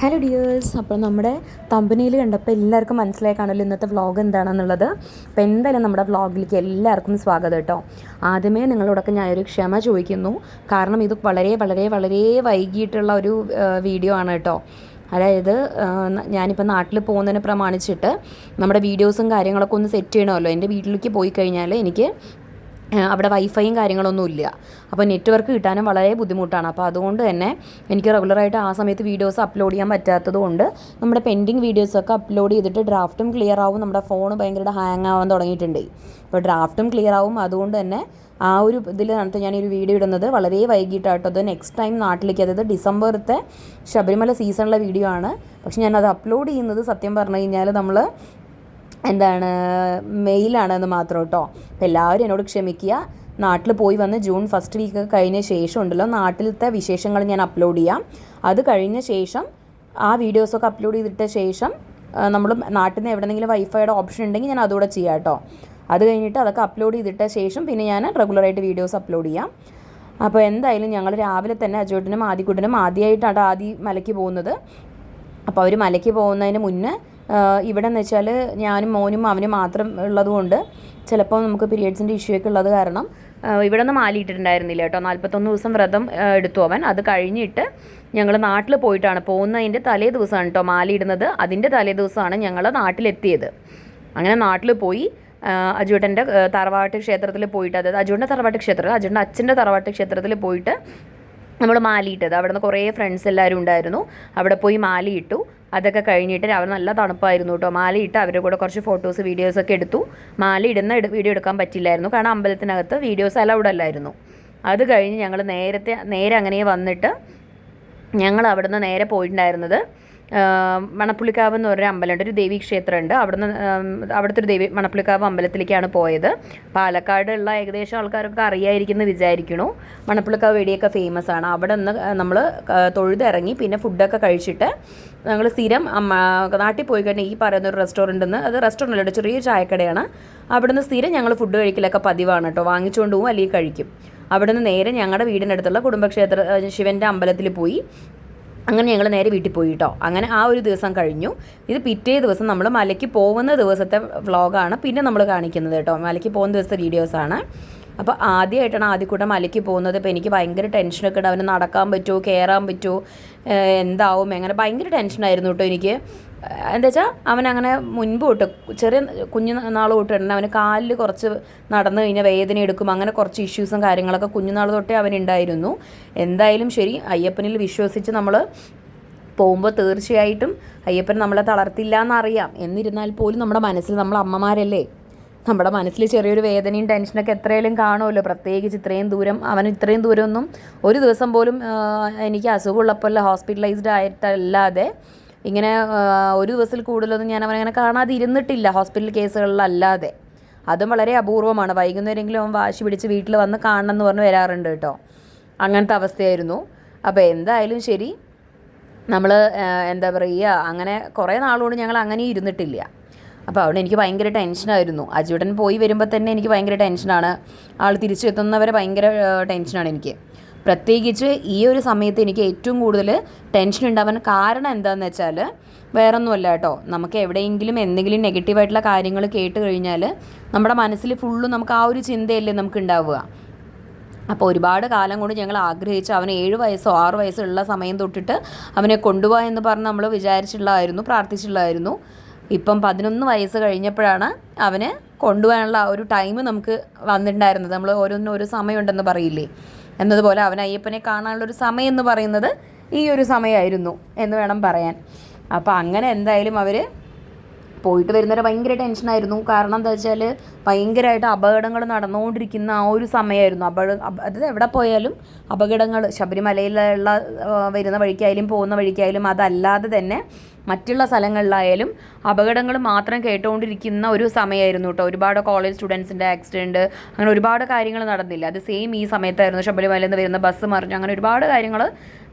Hello dears അപ്പോൾ നമ്മുടെ തമ്പനിയിൽ കണ്ടപ്പോൾ എല്ലാവർക്കും മനസ്സിലായി ഇന്നത്തെ വ്ളോഗ് എന്താണെന്നുള്ളത്. അപ്പോൾ എന്തായാലും നമ്മുടെ വ്ളോഗിലേക്ക് എല്ലാവർക്കും സ്വാഗതം കേട്ടോ. ആദ്യമേ നിങ്ങളോടൊക്കെ ഞാനൊരു ക്ഷമ ചോദിക്കുന്നു. കാരണം ഇത് വളരെ വളരെ വളരെ വൈകിട്ടുള്ള ഒരു വീഡിയോ ആണ് കേട്ടോ. അതായത് ഞാനിപ്പോൾ നാട്ടിൽ പോകുന്നതിനെ പ്രമാണിച്ചിട്ട് നമ്മുടെ വീഡിയോസും കാര്യങ്ങളൊക്കെ ഒന്ന് സെറ്റ് ചെയ്യണമല്ലോ. എന്റെ വീട്ടിലേക്ക് പോയി കഴിഞ്ഞാൽ എനിക്ക് അവിടെ വൈഫൈയും കാര്യങ്ങളൊന്നും ഇല്ല. അപ്പോൾ നെറ്റ്വർക്ക് കിട്ടാനും വളരെ ബുദ്ധിമുട്ടാണ്. അപ്പോൾ അതുകൊണ്ട് തന്നെ എനിക്ക് റെഗുലറായിട്ട് ആ സമയത്ത് വീഡിയോസ് അപ്ലോഡ് ചെയ്യാൻ പറ്റാത്തത് കൊണ്ട് നമ്മുടെ പെൻഡിങ് വീഡിയോസൊക്കെ അപ്ലോഡ് ചെയ്തിട്ട് ഡ്രാഫ്റ്റും ക്ലിയർ ആവും. നമ്മുടെ ഫോൺ ഭയങ്കര ഹാങ് ആവാൻ തുടങ്ങിയിട്ടുണ്ട്. അപ്പോൾ ഡ്രാഫ്റ്റും ക്ലിയർ ആവും. അതുകൊണ്ട് തന്നെ ആ ഒരു ഇതിലാണ് ഒരു വീഡിയോ ഇടുന്നത് വളരെ വൈകിട്ടാട്ടോ. അത് നെക്സ്റ്റ് ടൈം നാട്ടിലേക്ക് അതായത് ഡിസംബറത്തെ ശബരിമല സീസണിലെ വീഡിയോ ആണ്. പക്ഷെ ഞാനത് അപ്ലോഡ് ചെയ്യുന്നത് സത്യം പറഞ്ഞു കഴിഞ്ഞാൽ നമ്മൾ എന്താണ് മെയിലാണെന്ന് മാത്രം കേട്ടോ. എല്ലാവരും എന്നോട് ക്ഷമിക്കുക. നാട്ടിൽ പോയി വന്ന് ജൂൺ ഫസ്റ്റ് വീക്ക് കഴിഞ്ഞ ശേഷം ഉണ്ടല്ലോ നാട്ടിലത്തെ വിശേഷങ്ങൾ ഞാൻ അപ്ലോഡ് ചെയ്യാം. അത് കഴിഞ്ഞ ശേഷം ആ വീഡിയോസൊക്കെ അപ്ലോഡ് ചെയ്തിട്ട ശേഷം നമ്മൾ നാട്ടിൽ നിന്ന് എവിടെയെങ്കിലും വൈഫൈയുടെ ഓപ്ഷൻ ഉണ്ടെങ്കിൽ ഞാൻ അതുകൂടെ ചെയ്യാം കേട്ടോ. അത് കഴിഞ്ഞിട്ട് അതൊക്കെ അപ്ലോഡ് ചെയ്തിട്ട ശേഷം പിന്നെ ഞാൻ റെഗുലറായിട്ട് വീഡിയോസ് അപ്ലോഡ് ചെയ്യാം. അപ്പോൾ എന്തായാലും ഞങ്ങൾ രാവിലെ തന്നെ അജോട്ടിനും ആദ്യക്കുട്ടനും ആദ്യമായിട്ടാണ് ആദ്യം മലയ്ക്ക് പോകുന്നത്. അപ്പോൾ അവർ മലയ്ക്ക് പോകുന്നതിന് മുന്നേ ഇവിടെ എന്ന് വെച്ചാൽ ഞാനും മോനും അവനും മാത്രം ഉള്ളതുകൊണ്ട് ചിലപ്പോൾ നമുക്ക് പീരിയഡ്സിന്റെ ഇഷ്യൂ ഒക്കെ ഉള്ളത് കാരണം ഇവിടെ നിന്ന് മാലിയിട്ടിട്ടുണ്ടായിരുന്നില്ല കേട്ടോ. നാൽപ്പത്തൊന്ന് ദിവസം വ്രതം എടുത്തു അവൻ. അത് കഴിഞ്ഞിട്ട് ഞങ്ങൾ നാട്ടിൽ പോയിട്ടാണ്. പോകുന്നതിന്റെ തലേ ദിവസമാണ് കേട്ടോ മാലിയിടുന്നത്. അതിന്റെ തലേ ദിവസമാണ് ഞങ്ങൾ നാട്ടിലെത്തിയത്. അങ്ങനെ നാട്ടിൽ പോയി അജുവേട്ടന്റെ തറവാട്ട് ക്ഷേത്രത്തിൽ പോയിട്ട് അതായത് അജുട്ടന്റെ തറവാട്ട് ക്ഷേത്രം അജുട്ടന്റെ അച്ഛന്റെ തറവാട്ട് ക്ഷേത്രത്തിൽ പോയിട്ട് നമ്മൾ മാലിയിട്ടത്. അവിടെ നിന്ന് കുറേ ഫ്രണ്ട്സ് എല്ലാവരും ഉണ്ടായിരുന്നു. അവിടെ പോയി മാലിയിട്ടു. അതൊക്കെ കഴിഞ്ഞിട്ട് രാവിലെ നല്ല തണുപ്പായിരുന്നു കേട്ടോ. മാലയിട്ട് അവരുടെ കൂടെ കുറച്ച് ഫോട്ടോസ് വീഡിയോസൊക്കെ എടുത്തു. മാല ഇടുന്ന വീഡിയോ എടുക്കാൻ പറ്റില്ലായിരുന്നു. കാരണം അമ്പലത്തിനകത്ത് വീഡിയോസ് അലൗഡ് അല്ലായിരുന്നു. അത് കഴിഞ്ഞ് ഞങ്ങൾ നേരത്തെ നേരെ അങ്ങനെ വന്നിട്ട് ഞങ്ങൾ അവിടുന്ന് നേരെ പോയിട്ടുണ്ടായിരുന്നത് മണപ്പുള്ളിക്കാവ് എന്ന് പറഞ്ഞൊരു അമ്പലമുണ്ട്. ഒരു ദേവീ ക്ഷേത്രമുണ്ട്. അവിടുന്ന് അവിടുത്തെ ഒരു ദേവി മണപ്പുള്ളിക്കാവ് അമ്പലത്തിലേക്കാണ് പോയത്. പാലക്കാടുള്ള ഏകദേശം ആൾക്കാരൊക്കെ അറിയായിരിക്കുന്നു വിചാരിക്കണു മണപ്പുള്ളിക്കാവ് വെടിയൊക്കെ ഫേമസ് ആണ്. അവിടെ നിന്ന് നമ്മൾ തൊഴുതിറങ്ങി പിന്നെ ഫുഡൊക്കെ കഴിച്ചിട്ട് ഞങ്ങൾ സ്ഥിരം നാട്ടിൽ പോയി കഴിഞ്ഞാൽ ഈ പറയുന്ന ഒരു റെസ്റ്റോറന്റ് നിന്ന് അത് റെസ്റ്റോറന്റ് അല്ല ചെറിയ ചായക്കടയാണ്. അവിടെ നിന്ന് സ്ഥിരം ഞങ്ങൾ ഫുഡ് കഴിക്കലൊക്കെ പതിവാണ് കേട്ടോ വാങ്ങിച്ചുകൊണ്ട് പോകും അല്ലെങ്കിൽ കഴിക്കും. അവിടെ നിന്ന് നേരെ ഞങ്ങളുടെ വീടിനടുത്തുള്ള കുടുംബക്ഷേത്ര ശിവന്റെ അമ്പലത്തിൽ പോയി. അങ്ങനെ ഞങ്ങൾ നേരെ വീട്ടിൽ പോയി കേട്ടോ അങ്ങനെ ആ ഒരു ദിവസം കഴിഞ്ഞു. ഇത് പിറ്റേ ദിവസം നമ്മൾ മലയ്ക്ക് പോകുന്ന ദിവസത്തെ വ്ളോഗാണ് പിന്നെ നമ്മൾ കാണിക്കുന്നത് കേട്ടോ മലയ്ക്ക് പോകുന്ന ദിവസത്തെ വീഡിയോസാണ്. അപ്പോൾ ആദ്യമായിട്ടാണ് ആദ്യക്കൂട്ടം മലയ്ക്ക് പോകുന്നത്. അപ്പോൾ എനിക്ക് ഭയങ്കര ടെൻഷനൊക്കെ ഉണ്ട്. അവന് നടക്കാൻ പറ്റുമോ കയറാൻ പറ്റുമോ എന്താവും എങ്ങനെ? ഭയങ്കര ടെൻഷനായിരുന്നു കേട്ടോ എനിക്ക്. എന്താ വെച്ചാൽ അവൻ അങ്ങനെ മുൻപ് തൊട്ട് ചെറിയ കുഞ്ഞു നാൾ തൊട്ട് തന്നെ അവന് കാലിൽ കുറച്ച് നടന്നു കഴിഞ്ഞാൽ വേദന എടുക്കും. അങ്ങനെ കുറച്ച് ഇഷ്യൂസും കാര്യങ്ങളൊക്കെ കുഞ്ഞുനാൾ തൊട്ടേ അവനുണ്ടായിരുന്നു എന്തായാലും ശരി അയ്യപ്പനിൽ വിശ്വസിച്ച് നമ്മൾ പോകുമ്പോൾ തീർച്ചയായിട്ടും അയ്യപ്പൻ നമ്മളെ തളർത്തില്ല എന്നറിയാം. എന്നിരുന്നാൽ പോലും നമ്മുടെ മനസ്സിൽ നമ്മൾ അമ്മമാരല്ലേ നമ്മുടെ മനസ്സിൽ ചെറിയൊരു വേദനയും ടെൻഷനൊക്കെ എത്രയും കാണുമല്ലോ. പ്രത്യേകിച്ച് ഇത്രയും ദൂരം അവൻ ഇത്രയും ദൂരമൊന്നും ഒരു ദിവസം പോലും എനിക്ക് അസുഖമുള്ളപ്പോൾ ഹോസ്പിറ്റലൈസ്ഡ് ആയിട്ടല്ലാതെ ഇങ്ങനെ ഒരു ദിവസത്തിൽ കൂടുതലൊന്നും ഞാൻ അവനങ്ങനെ കാണാതെ ഇരുന്നിട്ടില്ല ഹോസ്പിറ്റൽ കേസുകളിലല്ലാതെ അതും വളരെ അപൂർവമാണ്. വൈകുന്നേരെങ്കിലും അവൻ വാശി പിടിച്ച് വീട്ടിൽ വന്ന് കാണണം എന്ന് പറഞ്ഞ് വരാറുണ്ട് കേട്ടോ. അങ്ങനത്തെ അവസ്ഥയായിരുന്നു. അപ്പോൾ എന്തായാലും ശരി നമ്മൾ എന്താ പറയുക അങ്ങനെ കുറേ നാളുകൊണ്ട് ഞങ്ങൾ അങ്ങനെ ഇരുന്നിട്ടില്ല. അപ്പോൾ അവിടെ എനിക്ക് ഭയങ്കര ടെൻഷനായിരുന്നു അജുടൻ പോയി വരുമ്പോൾ തന്നെ എനിക്ക് ഭയങ്കര ടെൻഷനാണ് ആൾ തിരിച്ചെത്തുന്നവരെ ഭയങ്കര ടെൻഷനാണ് എനിക്ക്. പ്രത്യേകിച്ച് ഈ ഒരു സമയത്ത് എനിക്ക് ഏറ്റവും കൂടുതൽ ടെൻഷൻ ഉണ്ടാവാൻ കാരണം എന്താണെന്ന് വെച്ചാൽ വേറൊന്നുമല്ല കേട്ടോ. നമുക്ക് എവിടെയെങ്കിലും എന്തെങ്കിലും നെഗറ്റീവായിട്ടുള്ള കാര്യങ്ങൾ കേട്ട് കഴിഞ്ഞാൽ നമ്മുടെ മനസ്സിൽ ഫുള്ളും നമുക്ക് ആ ഒരു ചിന്തയല്ലേ നമുക്ക് ഉണ്ടാവുക. അപ്പോൾ ഒരുപാട് കാലം കൊണ്ട് ഞങ്ങൾ ആഗ്രഹിച്ച് അവന് ഏഴ് വയസ്സോ ആറ് വയസ്സോ ഉള്ള സമയം തൊട്ടിട്ട് അവനെ കൊണ്ടുപോകാൻ എന്ന് പറഞ്ഞ് നമ്മൾ വിചാരിച്ചിട്ടുള്ളതായിരുന്നു പ്രാർത്ഥിച്ചിട്ടുള്ളതായിരുന്നു. ഇപ്പം പതിനൊന്ന് വയസ്സ് കഴിഞ്ഞപ്പോഴാണ് അവന് കൊണ്ടുപോകാനുള്ള ആ ഒരു ടൈം നമുക്ക് വന്നിട്ടുണ്ടായിരുന്നത്. നമ്മൾ ഓരോന്നിനും ഒരു സമയമുണ്ടെന്ന് പറയില്ലേ? എന്നതുപോലെ അവൻ അയ്യപ്പനെ കാണാനുള്ള ഒരു സമയം എന്ന് പറയുന്നത് ഈ ഒരു സമയമായിരുന്നു എന്ന് വേണം പറയാൻ. അപ്പോൾ അങ്ങനെ എന്തായാലും അവർ പോയിട്ട് വരുന്നവരെ ഭയങ്കര ടെൻഷനായിരുന്നു കാരണം എന്താ വെച്ചാൽ ഭയങ്കരമായിട്ട് അപകടങ്ങൾ നടന്നുകൊണ്ടിരിക്കുന്ന ആ ഒരു സമയമായിരുന്നു. അപകട അതായത് എവിടെ പോയാലും അപകടങ്ങൾ ശബരിമലയിലുള്ള വരുന്ന വഴിക്കായാലും പോകുന്ന വഴിക്കായാലും അതല്ലാതെ തന്നെ മറ്റുള്ള സ്ഥലങ്ങളിലായാലും അപകടങ്ങൾ മാത്രം കേട്ടുകൊണ്ടിരിക്കുന്ന ഒരു സമയമായിരുന്നു കേട്ടോ. ഒരുപാട് കോളേജ് സ്റ്റുഡൻസിന്റെ ആക്സിഡന്റ് അങ്ങനെ ഒരുപാട് കാര്യങ്ങൾ നടന്നില്ല. അത് സെയിം ഈ സമയത്തായിരുന്നു. ശബരിമലയിൽ നിന്ന് വരുന്ന ബസ് മറിഞ്ഞു അങ്ങനെ ഒരുപാട് കാര്യങ്ങൾ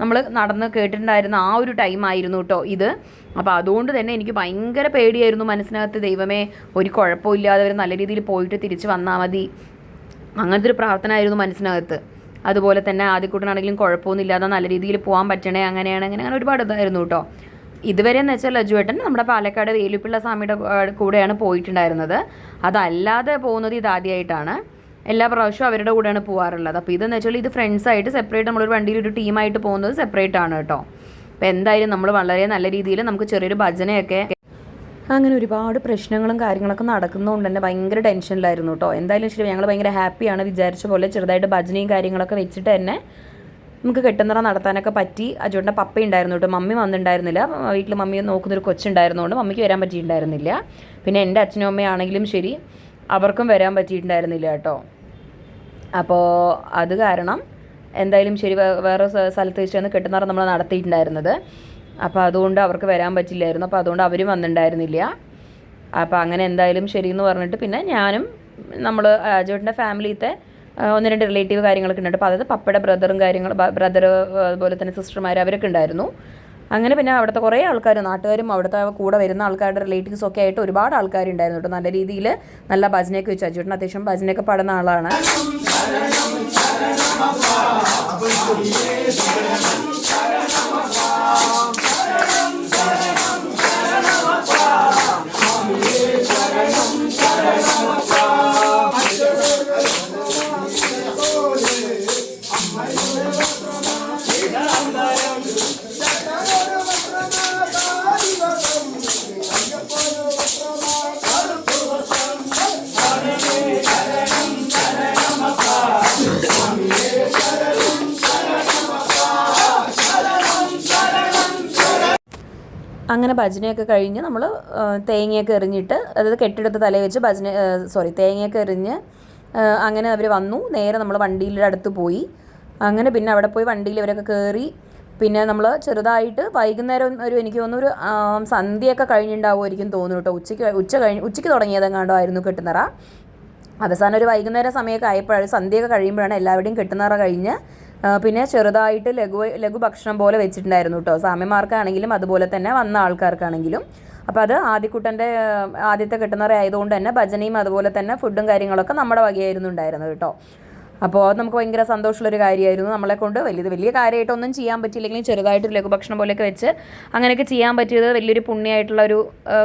നമ്മൾ നടന്ന് കേട്ടിട്ടുണ്ടായിരുന്ന ആ ഒരു ടൈം ആയിരുന്നു കേട്ടോ ഇത്. അപ്പോൾ അതുകൊണ്ട് തന്നെ എനിക്ക് ഭയങ്കര പേടിയായിരുന്നു മനസ്സിനകത്ത്. ദൈവമേ ഒരു കുഴപ്പമില്ലാതെ അവർ നല്ല രീതിയിൽ പോയിട്ട് തിരിച്ച് വന്നാൽ മതി. അങ്ങനത്തെ ഒരു പ്രാർത്ഥന ആയിരുന്നു മനസ്സിനകത്ത്. അതുപോലെ തന്നെ ആദ്യക്കൂട്ടനാണെങ്കിലും കുഴപ്പമൊന്നുമില്ലാതെ നല്ല രീതിയിൽ പോകാൻ പറ്റണേ അങ്ങനെയാണ് അങ്ങനെ അങ്ങനെ ഒരുപാട് ഇതായിരുന്നു കേട്ടോ. ഇതുവരെ എന്ന് വെച്ചാൽ ലജുവേട്ടൻ നമ്മുടെ പാലക്കാട് വേലുപ്പിള്ള സ്വാമിയുടെ കൂടെയാണ് പോയിട്ടുണ്ടായിരുന്നത്. അതല്ലാതെ പോകുന്നത് ഇതാദ്യമായിട്ടാണ് എല്ലാ പ്രാവശ്യവും അവരുടെ കൂടെയാണ് പോകാറുള്ളത് അപ്പോൾ ഇതെന്ന് വെച്ചാൽ ഇത് ഫ്രണ്ട്സായിട്ട് സെപ്പറേറ്റ് നമ്മളൊരു വണ്ടിയിൽ ഒരു ടീമായിട്ട് പോകുന്നത് സെപ്പറേറ്റ് ആണ് കേട്ടോ. അപ്പോൾ എന്തായാലും നമ്മൾ വളരെ നല്ല രീതിയിൽ നമുക്ക് ചെറിയൊരു ഭജനയൊക്കെ അങ്ങനെ ഒരുപാട് പ്രശ്നങ്ങളും കാര്യങ്ങളൊക്കെ നടക്കുന്നതുകൊണ്ട് തന്നെ ഭയങ്കര ടെൻഷനിലായിരുന്നു കേട്ടോ. എന്തായാലും ശരി ഞങ്ങൾ ഭയങ്കര ഹാപ്പിയാണ് വിചാരിച്ച പോലെ ചെറുതായിട്ട് ഭജനയും കാര്യങ്ങളൊക്കെ വെച്ചിട്ട് തന്നെ നമുക്ക് കെട്ടുന്നറ നടത്താനൊക്കെ പറ്റി. അജുവിന്റെ പപ്പ ഉണ്ടായിരുന്നു കേട്ടോ. മമ്മി വന്നിട്ടുണ്ടായിരുന്നില്ല. വീട്ടിൽ മമ്മി നോക്കുന്നൊരു കൊച്ചുണ്ടായിരുന്നതുകൊണ്ട് മമ്മിക്ക് വരാൻ പറ്റിയിട്ടുണ്ടായിരുന്നില്ല. പിന്നെ എന്റെ അച്ഛനും അമ്മയാണെങ്കിലും ശരി അവർക്കും വരാൻ പറ്റിയിട്ടുണ്ടായിരുന്നില്ല കേട്ടോ. അപ്പോൾ അത് കാരണം എന്തായാലും ശരി വേറെ സ്ഥ- സ്ഥലത്ത് വെച്ചാണ് കെട്ടുന്നറ നമ്മൾ നടത്തിയിട്ടുണ്ടായിരുന്നത്. അപ്പോൾ അതുകൊണ്ട് അവർക്ക് വരാൻ പറ്റില്ലായിരുന്നു. അപ്പോൾ അതുകൊണ്ട് അവരും വന്നിട്ടുണ്ടായിരുന്നില്ല. അപ്പോൾ അങ്ങനെ എന്തായാലും ശരി എന്ന് പറഞ്ഞിട്ട് പിന്നെ ഞാനും നമ്മൾ അജോട്ടിന്റെ ഫാമിലിത്തെ ആ, ഒന്ന് രണ്ട് റിലേറ്റീവ് കാര്യങ്ങളൊക്കെ ഉണ്ട്. അപ്പോൾ അതായത് പപ്പയുടെ ബ്രദറും കാര്യങ്ങൾ ബ്രദർ അതുപോലെ തന്നെ സിസ്റ്റർമാർ അവരൊക്കെ ഉണ്ടായിരുന്നു. അങ്ങനെ പിന്നെ അവിടുത്തെ കുറേ ആൾക്കാർ നാട്ടുകാരും അവിടുത്തെ കൂടെ വരുന്ന ആൾക്കാരുടെ റിലേറ്റീവ്സ് ഒക്കെ ആയിട്ട് ഒരുപാട് ആൾക്കാരുണ്ടായിരുന്നു കേട്ടോ. നല്ല രീതിയിൽ നല്ല ഭജനയൊക്കെ വെച്ചു. അജുവേട്ടൻ അത്യാവശ്യം ഭജനയൊക്കെ പാടുന്ന ആളാണ്. അങ്ങനെ ഭജനയൊക്കെ കഴിഞ്ഞ് നമ്മൾ തേങ്ങയൊക്കെ എറിഞ്ഞിട്ട് അതായത് കെട്ടിടത്ത് തലയിൽ വെച്ച് ഭജന സോറി തേങ്ങയൊക്കെ എറിഞ്ഞ് അങ്ങനെ അവർ വന്നു. നേരെ നമ്മൾ വണ്ടിയിലെ അടുത്ത് പോയി. അങ്ങനെ പിന്നെ അവിടെ പോയി വണ്ടിയിൽ ഇവരൊക്കെ കയറി പിന്നെ നമ്മൾ ചെറുതായിട്ട് വൈകുന്നേരം ഒരു എനിക്ക് തോന്നുന്നു ഒരു സന്ധ്യയൊക്കെ കഴിഞ്ഞിട്ടുണ്ടാവുമായിരിക്കും തോന്നുന്നു കേട്ടോ. ഉച്ചയ്ക്ക് ഉച്ച കഴിഞ്ഞ് ഉച്ചയ്ക്ക് തുടങ്ങിയതെങ്ങാണ്ടോ ആയിരുന്നു കിട്ടുന്നറ അവസാനം ഒരു വൈകുന്നേരം സമയമൊക്കെ ആയപ്പോഴാണ് സന്ധ്യയൊക്കെ കഴിയുമ്പോഴാണ് എല്ലാവരുടെയും കെട്ടുന്നറ കഴിഞ്ഞ് പിന്നെ ചെറുതായിട്ട് ലഘു ലഘു ഭക്ഷണം പോലെ വെച്ചിട്ടുണ്ടായിരുന്നു കേട്ടോ സാമ്യമാർക്കാണെങ്കിലും അതുപോലെ തന്നെ വന്ന ആൾക്കാർക്കാണെങ്കിലും. അപ്പോൾ അത് ആദ്യക്കുട്ടന്റെ ആദ്യത്തെ കിട്ടുന്നവരെ ആയതുകൊണ്ട് തന്നെ ഭജനയും അതുപോലെ തന്നെ ഫുഡും കാര്യങ്ങളൊക്കെ നമ്മുടെ വകയായിരുന്നു ഉണ്ടായിരുന്നത് കേട്ടോ അപ്പോൾ അത് നമുക്ക് ഭയങ്കര സന്തോഷമുള്ളൊരു കാര്യമായിരുന്നു. നമ്മളെ കൊണ്ട് വലിയത് വലിയ കാര്യമായിട്ടൊന്നും ചെയ്യാൻ പറ്റിയില്ലെങ്കിലും ചെറുതായിട്ട് ലഘുഭക്ഷണം പോലെയൊക്കെ വെച്ച് അങ്ങനെയൊക്കെ ചെയ്യാൻ പറ്റിയത് വലിയൊരു പുണ്യമായിട്ടുള്ള ഒരു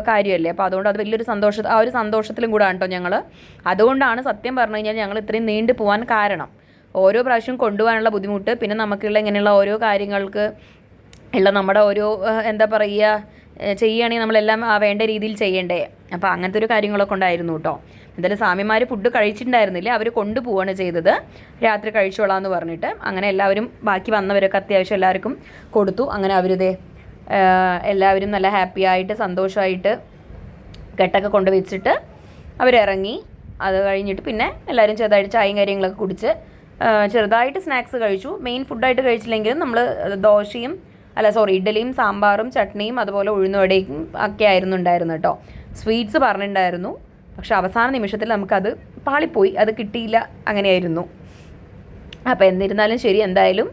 കാര്യമല്ലേ. അപ്പോൾ അതുകൊണ്ട് അത് വലിയൊരു സന്തോഷ ആ ഒരു സന്തോഷത്തിലും കൂടെ കേട്ടോ ഞങ്ങൾ അതുകൊണ്ടാണ് സത്യം പറഞ്ഞു കഴിഞ്ഞാൽ ഞങ്ങൾ ഇത്രയും നീണ്ടു പോകാൻ കാരണം. ഓരോ പ്രാവശ്യം കൊണ്ടുപോകാനുള്ള ബുദ്ധിമുട്ട് പിന്നെ നമുക്കുള്ള ഇങ്ങനെയുള്ള ഓരോ കാര്യങ്ങൾക്ക് ഉള്ള നമ്മുടെ ഓരോ എന്താ പറയുക ചെയ്യുകയാണെങ്കിൽ നമ്മളെല്ലാം വേണ്ട രീതിയിൽ ചെയ്യണ്ടേ. അപ്പോൾ അങ്ങനത്തെ ഒരു കാര്യങ്ങളൊക്കെ ഉണ്ടായിരുന്നു കേട്ടോ. എന്തായാലും സ്വാമിമാർ ഫുഡ് കഴിച്ചിട്ടുണ്ടായിരുന്നില്ല? അവർ കൊണ്ടുപോവാണ് ചെയ്തത്. രാത്രി കഴിച്ചോളാം എന്ന് പറഞ്ഞിട്ട് അങ്ങനെ എല്ലാവരും ബാക്കി വന്നവരൊക്കെ അത്യാവശ്യം എല്ലാവർക്കും കൊടുത്തു. അങ്ങനെ അവരിതേ എല്ലാവരും നല്ല ഹാപ്പി ആയിട്ട് സന്തോഷമായിട്ട് കെട്ടൊക്കെ കൊണ്ട് വെച്ചിട്ട് അവരിറങ്ങി. അത് കഴിഞ്ഞിട്ട് പിന്നെ എല്ലാവരും ചെറുതായിട്ട് ചായയും കാര്യങ്ങളൊക്കെ കുടിച്ച് ചെറുതായിട്ട് സ്നാക്സ് കഴിച്ചു. മെയിൻ ഫുഡായിട്ട് കഴിച്ചില്ലെങ്കിലും നമ്മൾ ദോശയും അല്ല സോറി ഇഡ്ഡലിയും സാമ്പാറും ചട്നിയും അതുപോലെ ഉഴുന്നുവടയും ഒക്കെ ആയിരുന്നു ഉണ്ടായിരുന്നു കേട്ടോ. സ്വീറ്റ്സ് പറഞ്ഞിട്ടുണ്ടായിരുന്നു. പക്ഷെ അവസാന നിമിഷത്തിൽ നമുക്കത് പാളിപ്പോയി. അത് കിട്ടിയില്ല. അങ്ങനെയായിരുന്നു. അപ്പോൾ എന്നിരുന്നാലും ശരി എന്തായാലും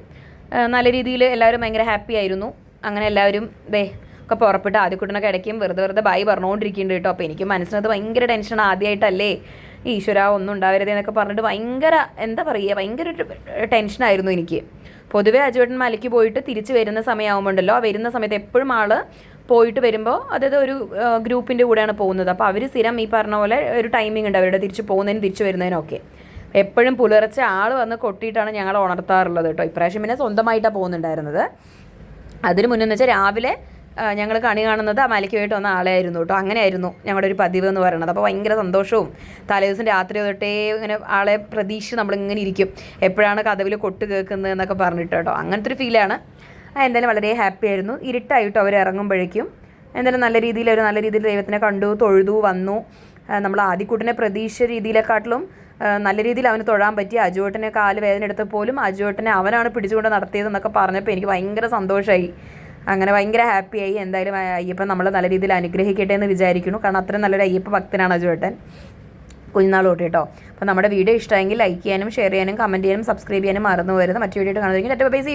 നല്ല രീതിയിൽ എല്ലാവരും ഭയങ്കര ഹാപ്പി ആയിരുന്നു. അങ്ങനെ എല്ലാവരും ദേ ഒക്കെ പുറപ്പെട്ട് ആദ്യക്കുട്ടനൊക്കെ ഇടയ്ക്കും വെറുതെ വെറുതെ ബായി പറഞ്ഞുകൊണ്ടിരിക്കുന്നുണ്ട് കേട്ടോ. അപ്പോൾ എനിക്ക് മനസ്സിനത് ഭയങ്കര ടെൻഷൻ ആദ്യമായിട്ടല്ലേ ഈശ്വര ഒന്നും ഉണ്ടാവരുത് എന്നൊക്കെ പറഞ്ഞിട്ട് ഭയങ്കര എന്താ പറയുക ഭയങ്കര ഒരു ടെൻഷനായിരുന്നു എനിക്ക്. പൊതുവേ അജുവേട്ടൻ മലയ്ക്ക് പോയിട്ട് തിരിച്ച് വരുന്ന സമയമാകുമ്പോണ്ടല്ലോ വരുന്ന സമയത്ത് എപ്പോഴും ആൾ പോയിട്ട് വരുമ്പോൾ അതായത് ഒരു ഗ്രൂപ്പിന്റെ കൂടെയാണ് പോകുന്നത്. അപ്പോൾ അവർ സ്ഥിരം ഈ പറഞ്ഞ പോലെ ഒരു ടൈമിംഗ് ഉണ്ട് അവരുടെ തിരിച്ച് പോകുന്നതിനും തിരിച്ച് വരുന്നതിനൊക്കെ. എപ്പോഴും പുലർച്ചെ ആൾ വന്ന് കൊട്ടിയിട്ടാണ് ഞങ്ങൾ ഉണർത്താറുള്ളത് കേട്ടോ. ഇപ്രാവശ്യം പിന്നെ സ്വന്തമായിട്ടാണ് പോകുന്നുണ്ടായിരുന്നത്. അതിന് മുന്നേ വെച്ചാൽ രാവിലെ ഞങ്ങൾ കണി കാണുന്നത് ആ മലയ്ക്ക് പോയിട്ട് വന്ന ആളായിരുന്നു കേട്ടോ. അങ്ങനെയായിരുന്നു ഞങ്ങളുടെ ഒരു പതിവ് എന്ന് പറയുന്നത് അപ്പോൾ ഭയങ്കര സന്തോഷവും തലേദിവസം രാത്രി തൊട്ടേ ഇങ്ങനെ ആളെ പ്രതീക്ഷിച്ച് നമ്മളിങ്ങനെ ഇരിക്കും. എപ്പോഴാണ് കഥവിൽ കൊട്ട് കേൾക്കുന്നത് എന്നൊക്കെ പറഞ്ഞിട്ട് കേട്ടോ. അങ്ങനത്തെ ഒരു ഫീലാണ് എന്തായാലും വളരെ ഹാപ്പി ആയിരുന്നു. ഇരുട്ടായിട്ട് അവർ ഇറങ്ങുമ്പോഴേക്കും. എന്തായാലും നല്ല രീതിയിൽ ഒരു നല്ല രീതിയിൽ ദൈവത്തിനെ കണ്ടു തൊഴുതു വന്നു. നമ്മൾ ആദ്യക്കൂട്ടിനെ പ്രതീക്ഷ രീതിയിലെക്കാട്ടിലും നല്ല രീതിയിൽ അവന് തൊഴാൻ പറ്റി. അജുവേട്ടനെ കാൽ വേദന എടുത്തപ്പോലും പോലും അജുവേട്ടനെ അവനാണ് പിടിച്ചുകൊണ്ട് നടത്തിയതെന്നൊക്കെ പറഞ്ഞപ്പോൾ എനിക്ക് ഭയങ്കര സന്തോഷമായി അങ്ങനെ ഭയങ്കര ഹാപ്പിയായി എന്തായാലും അയ്യപ്പൻ നമ്മളെ നല്ല രീതിയിൽ അനുഗ്രഹിക്കട്ടെ എന്ന് വിചാരിക്കുന്നു. കാരണം അത്രയും നല്ലൊരു അയ്യപ്പ ഭക്തനാണ് അജുവേട്ടൻ. കുഞ്ഞുനാൾ തൊട്ട് കേട്ടോ. അപ്പോൾ നമ്മുടെ വീഡിയോ ഇഷ്ടമെങ്കിൽ ലൈക്ക് ചെയ്യാനും ഷെയർ ചെയ്യാനും കമന്റ് ചെയ്യാനും സബ്സ്ക്രൈബ് ചെയ്യാനും മറന്നു വരുന്നത് മറ്റു വീഡിയോ കാണുന്നതെങ്കിൽ ബൈ സി